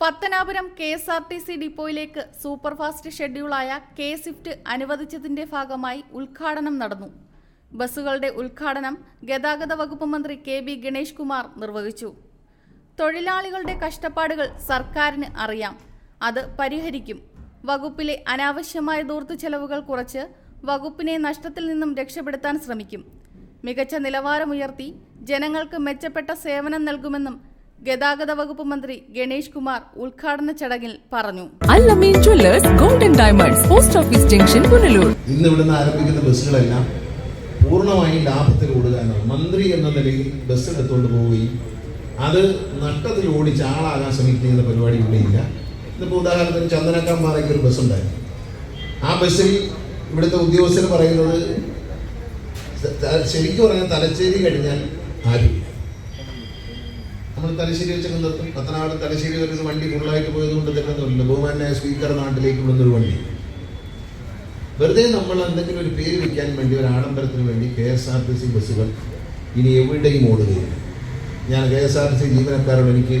Pathanapuram K S R T C ഡിപ്പോയിലേക്ക് superfast ഷെഡ്യൂളായ K Swift അനുവദിച്ചതിന്റെ ഭാഗമായി ഉദ്ഘാടനം നടന്നു. ബസ്സുകളുടെ ഉദ്ഘാടനം ഗതാഗത വകുപ്പ് മന്ത്രി കെ ബി ഗണേഷ് കുമാർ നിർവഹിച്ചു. തൊഴിലാളികളുടെ കഷ്ടപ്പാടുകൾ സർക്കാരിന് അറിയാം. അത് പരിഹരിക്കും. വകുപ്പിലെ അനാവശ്യമായ ദൂർത്തു ചെലവുകൾ കുറച്ച് വകുപ്പിനെ നഷ്ടത്തിൽ നിന്നും രക്ഷപ്പെടുത്താൻ ശ്രമിക്കും. മികച്ച നിലവാരമുയർത്തി ജനങ്ങൾക്ക് മെച്ചപ്പെട്ട സേവനം നൽകുമെന്നും ഗതാഗത വകുപ്പ് മന്ത്രി ഗണേഷ് കുമാർ ഉദ്ഘാടന ചടങ്ങിൽ പറഞ്ഞു. Allameen jewellers golden diamonds post office junction Punalur. ഇന്ന് ഇവിടുന്ന് ആരംഭിക്കുന്ന ബസ്സുകളെല്ലാം പൂർണമായും ലാഭത്തിൽ ഓടുകയാണ്. മന്ത്രി എന്ന നിലയിൽ ബസ് എടുത്തുകൊണ്ട് പോവുകയും അത് നഷ്ടത്തിൽ ഓടിച്ച് ആളാകാൻ ശ്രമിക്കുന്ന പരിപാടി ഇവിടെയില്ല ഇന്നിപ്പോൾ ഉദാഹരണത്തിന് ചന്ദനക്കാമ്പാറയ്ക്ക് ഒരു ബസ് ഉണ്ടായിരുന്നു ആ ബസ്സിൽ ഇവിടുത്തെ ഉദ്യോഗസ്ഥർ പറയുന്നത് ശരിക്കും പറഞ്ഞാൽ തലശ്ശേരി കഴിഞ്ഞാൽ ആരുമില്ല തലശ്ശേരി വെച്ചൊക്കെ നിർത്തും പത്തനാട് തലശ്ശേരി വരുന്ന വണ്ടി ഫുള്ളായിട്ട് പോയതുകൊണ്ട് തരുന്നില്ല ബഹുമാനായ സ്പീക്കർ നാട്ടിലേക്ക് വിടുന്നൊരു വണ്ടി. വെറുതെ നമ്മൾ എന്തെങ്കിലും ഒരു പേര് വയ്ക്കാൻ വേണ്ടി ഒരു ആഡംബരത്തിന് വേണ്ടി K S R T C ബസ്സുകൾ ഇനി എവിടെയും ഓടുകയില്ല. ഞാൻ K S R T C ജീവനക്കാരോട് എനിക്ക്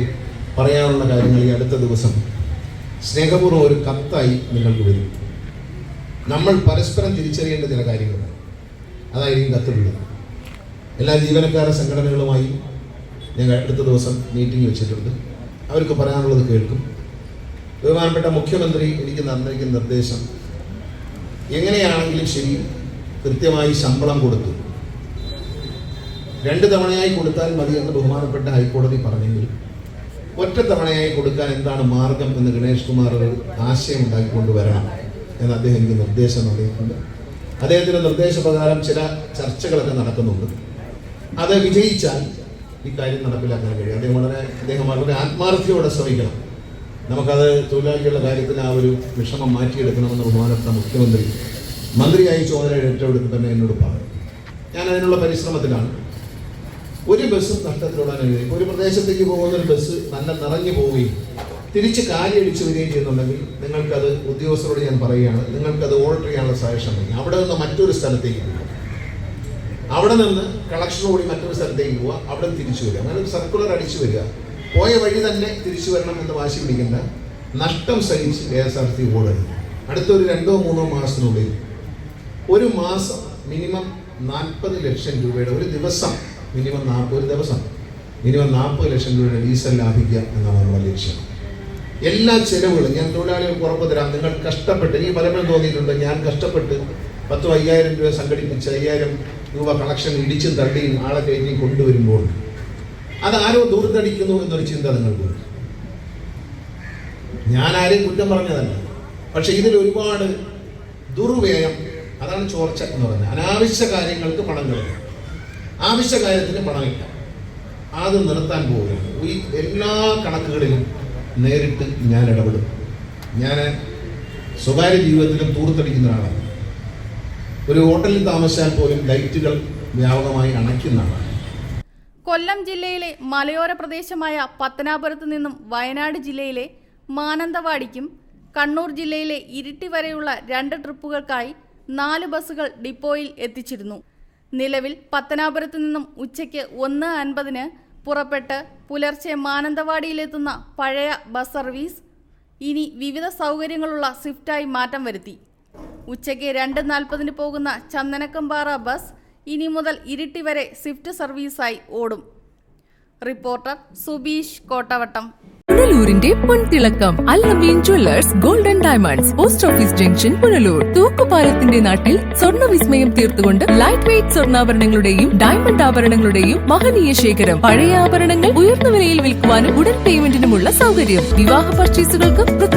പറയാനുള്ള കാര്യങ്ങൾ ഈ അടുത്ത ദിവസം സ്നേഹപൂർവം ഒരു കത്തായി നിങ്ങൾക്ക് വരും. നമ്മൾ പരസ്പരം തിരിച്ചറിയേണ്ട ചില കാര്യങ്ങളുണ്ട്. അതായിരിക്കും കത്തുള്ളത് എല്ലാ ജീവനക്കാര സംഘടനകളുമായി ഞങ്ങൾ അടുത്ത ദിവസം മീറ്റിംഗ് വെച്ചിട്ടുണ്ട്. അവർക്ക് പറയാനുള്ളത് കേൾക്കും. ബഹുമാനപ്പെട്ട മുഖ്യമന്ത്രി എനിക്ക് തന്നിരിക്കുന്ന നിർദ്ദേശം. എങ്ങനെയാണെങ്കിലും ശരി കൃത്യമായി ശമ്പളം കൊടുത്തു. രണ്ട് തവണയായി കൊടുത്താൽ മതി എന്ന് ബഹുമാനപ്പെട്ട ഹൈക്കോടതി പറഞ്ഞെങ്കിലും ഒറ്റ തവണയായി കൊടുക്കാൻ എന്താണ് മാർഗം എന്ന് ഗണേഷ് കുമാർ ഒരു ആശയം ഉണ്ടാക്കിക്കൊണ്ട് വരണം എന്ന് അദ്ദേഹം എനിക്ക് നിർദ്ദേശം നൽകിയിട്ടുണ്ട്. അദ്ദേഹത്തിന്റെ നിർദ്ദേശപ്രകാരം ചില ചർച്ചകളൊക്കെ നടക്കുന്നുണ്ട്. അത് വിജയിച്ചാൽ ഈ കാര്യം നടപ്പിലാക്കാൻ കഴിയും. അദ്ദേഹം വളരെ അദ്ദേഹം വളരെ ആത്മാർത്ഥിയോടെ ശ്രമിക്കണം. നമുക്കത് തൊഴിലാളികളുടെ കാര്യത്തിൽ ആ ഒരു വിഷമം മാറ്റിയെടുക്കണമെന്ന് ബഹുമാനപ്പെട്ട മുഖ്യമന്ത്രി മന്ത്രിയായി ചുമതല ഏറ്റെടുത്ത് തന്നെ എന്നോട് പറഞ്ഞു. ഞാൻ അതിനുള്ള പരിശ്രമത്തിലാണ്. ഒരു ബസ്സും നഷ്ടത്തിലോടാൻ കഴിയും ഒരു പ്രദേശത്തേക്ക് പോകുന്ന ഒരു ബസ് നല്ല നിറഞ്ഞു പോവുകയും തിരിച്ച് കാലിയടിച്ചു വരികയും ചെയ്യുന്നുണ്ടെങ്കിൽ നിങ്ങൾക്കത് ഉദ്യോഗസ്ഥരോട് ഞാൻ പറയുകയാണ് നിങ്ങൾക്കത് ഓർഡർ ചെയ്യാനുള്ള സജഷൻ അവിടെ നിന്ന് മറ്റൊരു സ്ഥലത്തേക്ക് പോകുക അവിടെ നിന്ന് കളക്ഷൻ ഓടി മറ്റൊരു സ്ഥലത്തേക്ക് പോവുക അവിടെ തിരിച്ചു വരിക. അങ്ങനെ ഒരു സർക്കുലർ അടിച്ചു വരിക. പോയ വഴി തന്നെ തിരിച്ചു വരണം എന്ന് വാശി പിടിക്കേണ്ട നഷ്ടം സഹിച്ച് കെ എസ് ആർ ടി ഓടരുത് അടുത്തൊരു രണ്ടോ മൂന്നോ മാസത്തിനുള്ളിൽ ഒരു മാസം മിനിമം നാൽപ്പത് ലക്ഷം രൂപയുടെ ഒരു ദിവസം മിനിമം നാൽപ്പത് ഒരു ദിവസം മിനിമം നാൽപ്പത് ലക്ഷം രൂപയുടെ ഡീസൽ ലാഭിക്കുക എന്നാണ് നമ്മുടെ ലക്ഷ്യം. എല്ലാ ചെലവുകളും ഞാൻ തൊഴിലാളികൾക്ക് ഉറപ്പ് തരാം. നിങ്ങൾ കഷ്ടപ്പെട്ട് എനിക്ക് പലപ്പോഴും തോന്നിയിട്ടുണ്ട് ഞാൻ കഷ്ടപ്പെട്ട് പത്തും അയ്യായിരം രൂപ സംഘടിപ്പിച്ച് അയ്യായിരം രൂപ കളക്ഷൻ ഇടിച്ചും തള്ളിയും ആളെ കയറ്റി കൊണ്ടുവരുമ്പോൾ അത് ആരോ ദൂർത്തടിക്കുന്നു എന്നൊരു ചിന്ത നിങ്ങൾക്ക് ഞാൻ ആരെയും കുറ്റം പറഞ്ഞതല്ല. പക്ഷെ ഇതിൽ ഒരുപാട് ദുർവ്യയം അതാണ് ചോർച്ച എന്ന് പറയുന്നത്. അനാവശ്യ കാര്യങ്ങൾക്ക് പണം കിട്ടും ആവശ്യ കാര്യത്തിന് പണമില്ല. അത് നിർത്താൻ പോവുകയാണ്. ഈ എല്ലാ കണക്കുകളിലും നേരിട്ട് ഞാൻ ഇടപെടും. ഞാൻ സ്വകാര്യ ജീവിതത്തിലും തൂർത്തടിക്കുന്ന ഒരാളാണ്. ഒരു ഹോട്ടലിൽ താമസിച്ചാൽ പോലും ലൈറ്റുകൾ വ്യാപകമായി അണയ്ക്കുന്നതാണ്. കൊല്ലം ജില്ലയിലെ മലയോര പ്രദേശമായ പത്തനാപുരത്ത് നിന്നും വയനാട് ജില്ലയിലെ മാനന്തവാടിക്കും കണ്ണൂർ ജില്ലയിലെ ഇരിട്ടി വരെയുള്ള രണ്ട് ട്രിപ്പുകൾക്കായി നാല് ബസ്സുകൾ ഡിപ്പോയിൽ എത്തിച്ചിരുന്നു. നിലവിൽ പത്തനാപുരത്ത് നിന്നും ഉച്ചയ്ക്ക് ഒന്ന് അൻപതിന് പുറപ്പെട്ട് പുലർച്ചെ മാനന്തവാടിയിലെത്തുന്ന പഴയ ബസ് സർവീസ് ഇനി വിവിധ സൗകര്യങ്ങളുള്ള സ്വിഫ്റ്റായി മാറ്റം വരുത്തി. ഉച്ചയ്ക്ക് രണ്ട് നാൽപ്പതിന് പോകുന്ന ചന്ദനക്കമ്പാറ ബസ് ഇനി മുതൽ ഇരിട്ടി വരെ സ്വിഫ്റ്റ് സർവീസായി ഓടും. റിപ്പോർട്ടർ സുബീഷ് കോട്ടവട്ടം. പുനലൂരിന്റെ പൊൻതിളക്കം Al Ameen jewellers golden diamonds post office junction Punalur. തൂക്കുപാലത്തിന്റെ നാട്ടിൽ സ്വർണ വിസ്മയം തീർത്തുകൊണ്ട് ലൈറ്റ് വെയിറ്റ് സ്വർണാഭരണങ്ങളുടെയും ഡയമണ്ട് ആഭരണങ്ങളുടെയും മഹനീയ ശേഖരം. പഴയ ആഭരണങ്ങൾ ഉയർന്ന വിലയിൽ വിൽക്കുവാനും ഉടൻ പേയ്മെന്റിനുമുള്ള സൗകര്യം. വിവാഹ പർച്ചേസുകൾക്ക്